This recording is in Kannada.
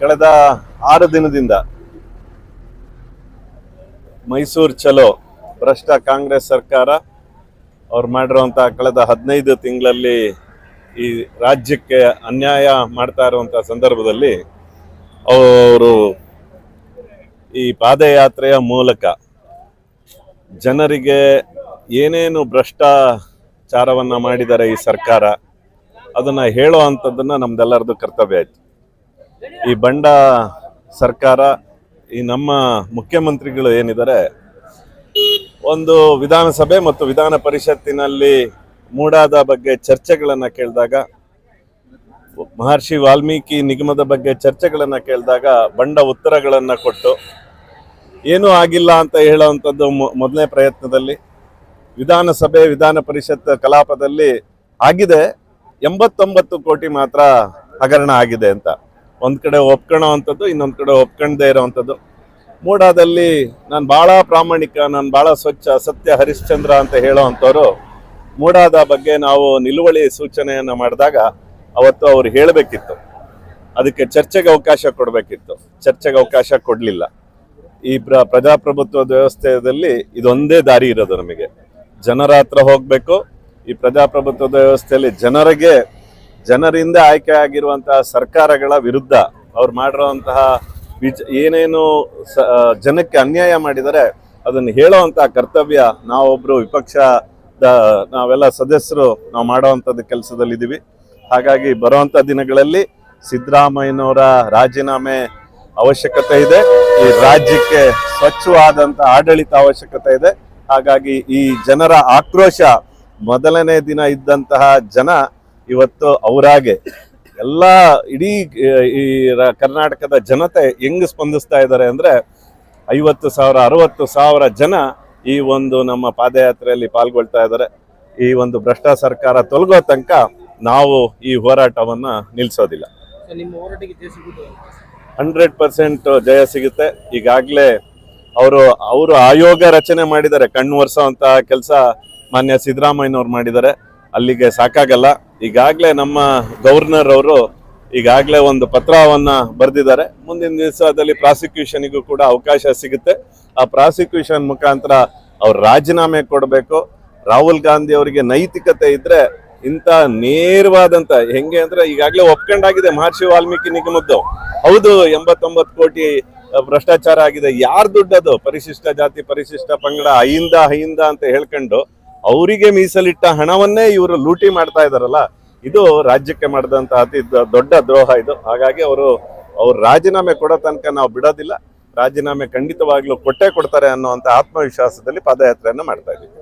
ಕಳೆದ ಆರು ದಿನದಿಂದ ಮೈಸೂರು ಚಲೋ ಭ್ರಷ್ಟ ಕಾಂಗ್ರೆಸ್ ಸರ್ಕಾರ ಅವ್ರು ಮಾಡಿರುವಂಥ ಕಳೆದ ಹದಿನೈದು ತಿಂಗಳಲ್ಲಿ ಈ ರಾಜ್ಯಕ್ಕೆ ಅನ್ಯಾಯ ಮಾಡ್ತಾ ಇರುವಂಥ ಸಂದರ್ಭದಲ್ಲಿ ಅವರು ಈ ಪಾದಯಾತ್ರೆಯ ಮೂಲಕ ಜನರಿಗೆ ಏನೇನು ಭ್ರಷ್ಟಾಚಾರವನ್ನು ಮಾಡಿದ್ದಾರೆ ಈ ಸರ್ಕಾರ, ಅದನ್ನು ಹೇಳೋ ಅಂಥದ್ದನ್ನು ನಮ್ದೆಲ್ಲರದು ಕರ್ತವ್ಯ ಆಯಿತು. ಈ ಬಂಡ ಸರ್ಕಾರ, ಈ ನಮ್ಮ ಮುಖ್ಯಮಂತ್ರಿಗಳು ಏನಿದ್ದಾರೆ, ಒಂದು ವಿಧಾನಸಭೆ ಮತ್ತು ವಿಧಾನ ಪರಿಷತ್ತಿನಲ್ಲಿ ಮೂಡಾದ ಬಗ್ಗೆ ಚರ್ಚೆಗಳನ್ನು ಕೇಳಿದಾಗ, ಮಹರ್ಷಿ ವಾಲ್ಮೀಕಿ ನಿಗಮದ ಬಗ್ಗೆ ಚರ್ಚೆಗಳನ್ನು ಕೇಳಿದಾಗ ಬಂಡ ಉತ್ತರಗಳನ್ನು ಕೊಟ್ಟು, ಏನೂ ಆಗಿಲ್ಲ ಅಂತ ಹೇಳುವಂಥದ್ದು ಮೊದಲನೇ ಪ್ರಯತ್ನದಲ್ಲಿ, ವಿಧಾನಸಭೆ, ವಿಧಾನ ಪರಿಷತ್ ಕಲಾಪದಲ್ಲಿ ಆಗಿದೆ, ಎಂಬತ್ತೊಂಬತ್ತು ಕೋಟಿ ಮಾತ್ರ ಹಗರಣ ಆಗಿದೆ ಅಂತ. ಒಂದು ಕಡೆ ಒಪ್ಕೊಳ್ಳೋ ಅಂಥದ್ದು, ಇನ್ನೊಂದು ಕಡೆ ಒಪ್ಕೊಂಡೇ ಇರೋವಂಥದ್ದು ಮೂಡಾದಲ್ಲಿ ನಾನು ಭಾಳ ಪ್ರಾಮಾಣಿಕ, ನಾನು ಭಾಳ ಸ್ವಚ್ಛ, ಸತ್ಯ ಹರಿಶ್ಚಂದ್ರ ಅಂತ ಹೇಳೋ ಮೂಡಾದ ಬಗ್ಗೆ ನಾವು ನಿಲುವಳಿ ಸೂಚನೆಯನ್ನು ಮಾಡಿದಾಗ ಅವತ್ತು ಅವ್ರು ಹೇಳಬೇಕಿತ್ತು. ಅದಕ್ಕೆ ಚರ್ಚೆಗೆ ಅವಕಾಶ ಕೊಡಬೇಕಿತ್ತು. ಚರ್ಚೆಗೆ ಅವಕಾಶ ಕೊಡಲಿಲ್ಲ. ಈ ಪ್ರ ಪ್ರಜಾಪ್ರಭುತ್ವದ ವ್ಯವಸ್ಥೆಯಲ್ಲಿ ಇದೊಂದೇ ದಾರಿ ಇರೋದು ನಮಗೆ. ಜನರ ಹತ್ರ ಹೋಗಬೇಕು, ಈ ಪ್ರಜಾಪ್ರಭುತ್ವದ ವ್ಯವಸ್ಥೆಯಲ್ಲಿ ಜನರಿಗೆ ಜನರಿಂದ ಆಯ್ಕೆ ಆಗಿರುವಂತಹ ಸರ್ಕಾರಗಳ ವಿರುದ್ಧ ಅವ್ರು ಮಾಡಿರುವಂತಹ ವಿಚ ಏನೇನು ಸ ಜನಕ್ಕೆ ಅನ್ಯಾಯ ಮಾಡಿದರೆ ಅದನ್ನು ಹೇಳುವಂತಹ ಕರ್ತವ್ಯ ನಾವೊಬ್ರು ವಿಪಕ್ಷದ, ನಾವೆಲ್ಲ ಸದಸ್ಯರು, ನಾವು ಮಾಡುವಂಥದ್ದು ಕೆಲಸದಲ್ಲಿದ್ದೀವಿ. ಹಾಗಾಗಿ ಬರುವಂಥ ದಿನಗಳಲ್ಲಿ ಸಿದ್ದರಾಮಯ್ಯನವರ ರಾಜೀನಾಮೆ ಅವಶ್ಯಕತೆ ಇದೆ. ಈ ರಾಜ್ಯಕ್ಕೆ ಸ್ವಚ್ಛವಾದಂಥ ಆಡಳಿತ ಅವಶ್ಯಕತೆ ಇದೆ. ಹಾಗಾಗಿ ಈ ಜನರ ಆಕ್ರೋಶ ಮೊದಲನೇ ದಿನ ಇದ್ದಂತಹ ಜನ ಇವತ್ತು ಅವರಾಗೆ ಎಲ್ಲ ಇಡೀ ಈ ಕರ್ನಾಟಕದ ಜನತೆ ಹೆಂಗ್ ಸ್ಪಂದಿಸ್ತಾ ಇದ್ದಾರೆ ಅಂದ್ರೆ ಐವತ್ತು ಸಾವಿರ ಅರವತ್ತು ಸಾವಿರ ಜನ ಈ ಒಂದು ನಮ್ಮ ಪಾದಯಾತ್ರೆಯಲ್ಲಿ ಪಾಲ್ಗೊಳ್ತಾ ಇದ್ದಾರೆ ಈ ಒಂದು ಭ್ರಷ್ಟ ಸರ್ಕಾರ ತೊಲಗೋ ತನಕ ನಾವು ಈ ಹೋರಾಟವನ್ನ ನಿಲ್ಲಿಸೋದಿಲ್ಲ ಹಂಡ್ರೆಡ್ ಪರ್ಸೆಂಟ್ ಜಯ ಸಿಗುತ್ತೆ. ಈಗಾಗಲೇ ಅವರು ಅವರು ಆಯೋಗ ರಚನೆ ಮಾಡಿದ್ದಾರೆ. ಕಣ್ಣು ಅಂತ ಕೆಲಸ ಮಾನ್ಯ ಸಿದ್ದರಾಮಯ್ಯನವ್ರು ಮಾಡಿದ್ದಾರೆ. ಅಲ್ಲಿಗೆ ಸಾಕಾಗಲ್ಲ. ಈಗಾಗಲೇ ನಮ್ಮ ಗವರ್ನರ್ ಅವರು ಈಗಾಗಲೇ ಒಂದು ಪತ್ರವನ್ನು ಬರೆದಿದ್ದಾರೆ. ಮುಂದಿನ ದಿವಸದಲ್ಲಿ ಪ್ರಾಸಿಕ್ಯೂಷನ್ಗೂ ಕೂಡ ಅವಕಾಶ ಸಿಗುತ್ತೆ. ಆ ಪ್ರಾಸಿಕ್ಯೂಷನ್ ಮುಖಾಂತರ ಅವ್ರು ರಾಜೀನಾಮೆ ಕೊಡಬೇಕು. ರಾಹುಲ್ ಗಾಂಧಿ ಅವರಿಗೆ ನೈತಿಕತೆ ಇದ್ರೆ ಇಂಥ ನೇರವಾದಂಥ ಹೆಂಗೆ ಅಂದರೆ ಈಗಾಗಲೇ ಒಪ್ಕೊಂಡಾಗಿದೆ ಮಹರ್ಷಿ ವಾಲ್ಮೀಕಿ ನಿಗಮದ್ದು. ಹೌದು, ಎಂಬತ್ತೊಂಬತ್ತು ಕೋಟಿ ಭ್ರಷ್ಟಾಚಾರ ಆಗಿದೆ. ಯಾರು ದುಡ್ಡದು? ಪರಿಶಿಷ್ಟ ಜಾತಿ, ಪರಿಶಿಷ್ಟ ಪಂಗಡ, ಅಹಿಂದ ಅಹಿಂದ ಅಂತ ಹೇಳ್ಕೊಂಡು ಅವರಿಗೆ ಮೀಸಲಿಟ್ಟ ಹಣವನ್ನೇ ಇವರು ಲೂಟಿ ಮಾಡ್ತಾ ಇದಾರಲ್ಲ ಇದು ರಾಜ್ಯಕ್ಕೆ ಮಾಡಿದಂತ ಅತಿ ದೊಡ್ಡ ದ್ರೋಹ ಇದು. ಹಾಗಾಗಿ ಅವರು, ಅವ್ರು ರಾಜೀನಾಮೆ ಕೊಡೋ ತನಕ ನಾವು ಬಿಡೋದಿಲ್ಲ. ರಾಜೀನಾಮೆ ಖಂಡಿತವಾಗ್ಲೂ ಕೊಟ್ಟೇ ಕೊಡ್ತಾರೆ ಅನ್ನುವಂತ ಆತ್ಮವಿಶ್ವಾಸದಲ್ಲಿ ಪಾದಯಾತ್ರೆಯನ್ನು ಮಾಡ್ತಾ ಇದ್ದೀವಿ.